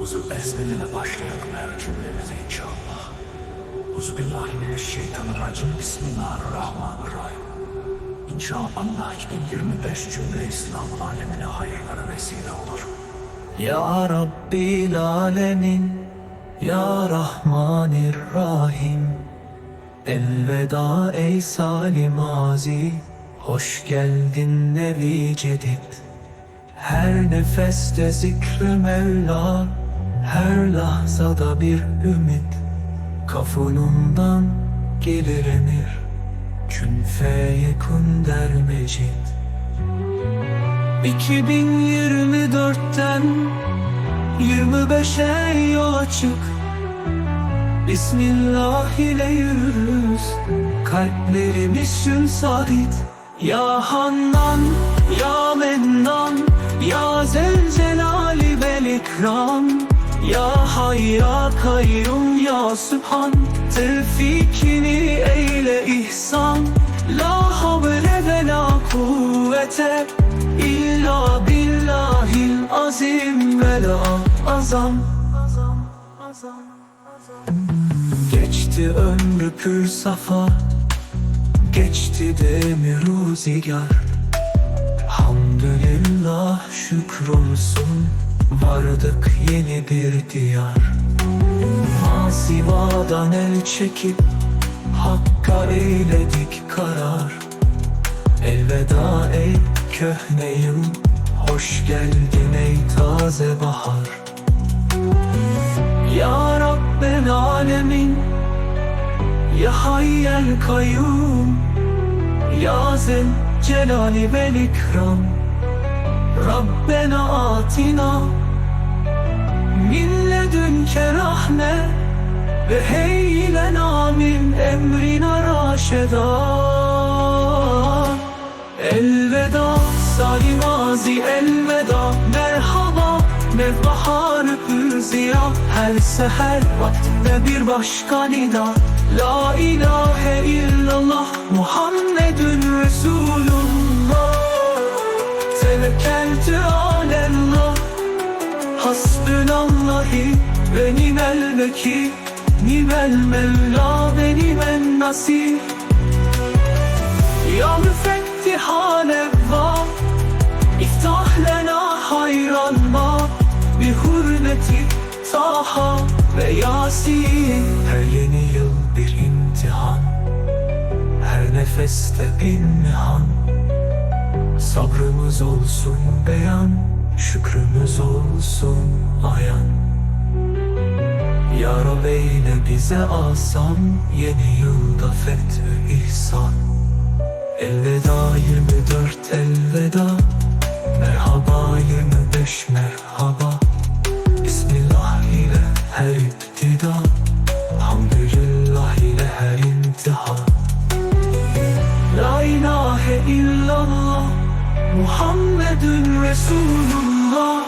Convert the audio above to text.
Huzur ezberine başlayak her cümlemize inşallah. Euzubillahimineşşeytanirracim. Bismillahirrahmanirrahim. İnşallah 2025 cümle İslam alemine hayırlara vesile olur. Ya Rabbil Alemin Ya Rahmanirrahim Elveda ey Salim Mazi Hoş geldin Nevi Cedid Her nefeste zikri Mevla Her lahzada bir ümit Kafunundan gelir emir. Kün feyekun der mecid 2024'ten 25'e yola çık Bismillah ile yürürüz Kalplerimiz şün sabit. Ya Hannan, Ya Mennan Ya Zelcelali vel İkram Ya Hay Ya Kayyum Ya Sübhan Tevfikini eyle ihsan. La havle ve la kuvvete İlla billahil azim ve la azam. Geçti ömrü pür safa Geçti demir zigar Hamdülillah şükrolsun Vardık yeni bir diyar. Masivadan el çekip Hakka eyledik karar. Elveda ey köhne yıl Hoş geldin ey taze bahar. Ya Rabbel Alemin Ya Hayyel Kayyum Ya Zel Celali vel İkram Rabbena atina Min ledünke rahme Ve heylena min emrina raşeda. Elveda Salim Azi elveda Merhaba Mevbahar ziya Her seher vaktinde bir başka nida. La ilahe illallah Muhammedun Resulullah Tevekkeltü alallah Hasbünallahi ve nimel vekil Nimel mevla ve nimel nasir. Ya müfettiha nevva İftah lena hayran ma Bi hürmeti Taha ve Yasin. Her yeni yıl bir imtihan Her nefeste imtihan Sabrımız olsun beyan Şükrümüz olsun ayan. Ya Rab eyle bize asan Yeni yılda fethü ihsan. Elveda 24 elveda Merhaba 25 merhaba. Bismillah ile her iptida Muhammedun Resulullah